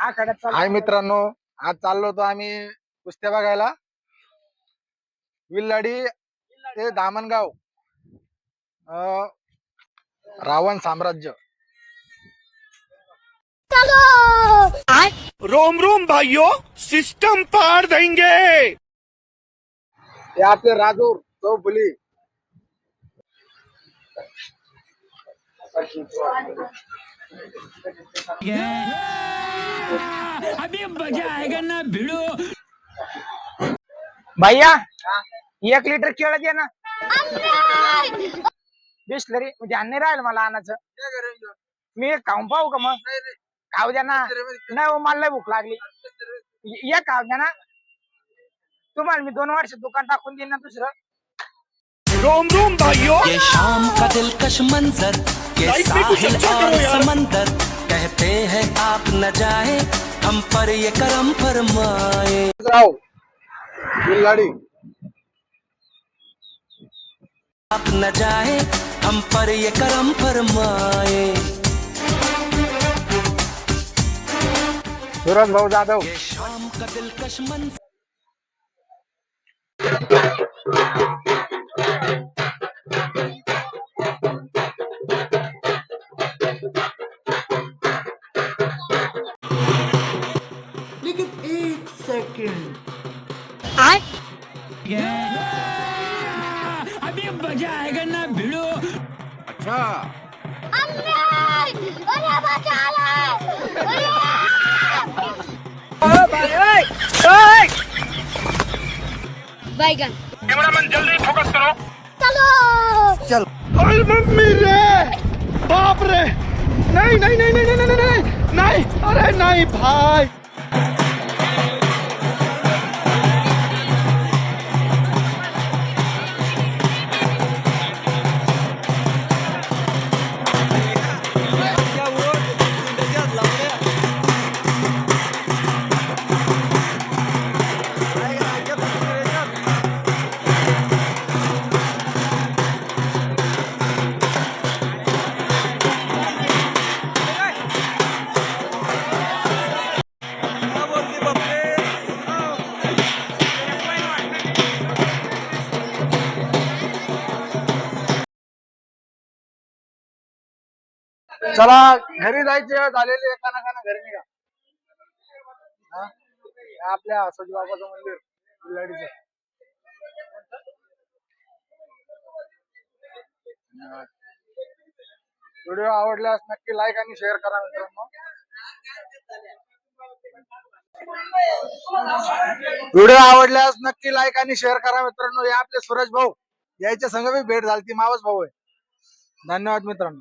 आखाड्यात चालू हाय मित्रांनो आज चाललो होतो आम्ही कुस्त्या बघायला. विल्लाडी ते दामणगाव अं, रावण साम्राज्य. रोम रोम भाइयों सिस्टम पार देंगे. ते आपले राजूर चौफुली अभी मजा आएगा ना भिड़ो भैया एक लिटर केळं दे ना. बिस्लरी म्हणजे अन्य राहील मला आणायचं. मी एक खाऊन पाहू का मग? खाऊ द्या ना. नाही हो, मला लय भूक लागली. ये एक खाऊ द्या ना. तुम्हाला मी दोन वर्ष दुकान टाकून देईन ना दुसरं. रोम रोम भाइयों ये शाम का दिलकश मंजर ये साहिल और। समंदर कहते हैं आप न जाए। हम पर ये करम फरमाए। राव विल्लाडी आप न जाए हम पर ये करम फरमाए। सुरज भाऊ जाधव। शाम का दिलकश second. I. Yeah. अभी बजा आएगा ना भिड़ो अच्छा बैगन कैमरामैन जल्दी फोकस करो चलो चल अरे मम्मी रे बाप रे नहीं नहीं नहीं नहीं नहीं नहीं नहीं अरे नहीं भाई चला घरी जायचे वेळ एका ना घरी निघा. आपल्या सजी बाबाचं मंदिर विल्लाडीचं व्हिडिओ आवडल्यास नक्की लाईक आणि शेअर करा मित्रांनो. व्हिडिओ आवडल्यास नक्की लाईक आणि शेअर करा मित्रांनो. हे आपले सूरज भाऊ यायच्या संग भेट झाली ती मावस भाऊ आहे. धन्यवाद मित्रांनो.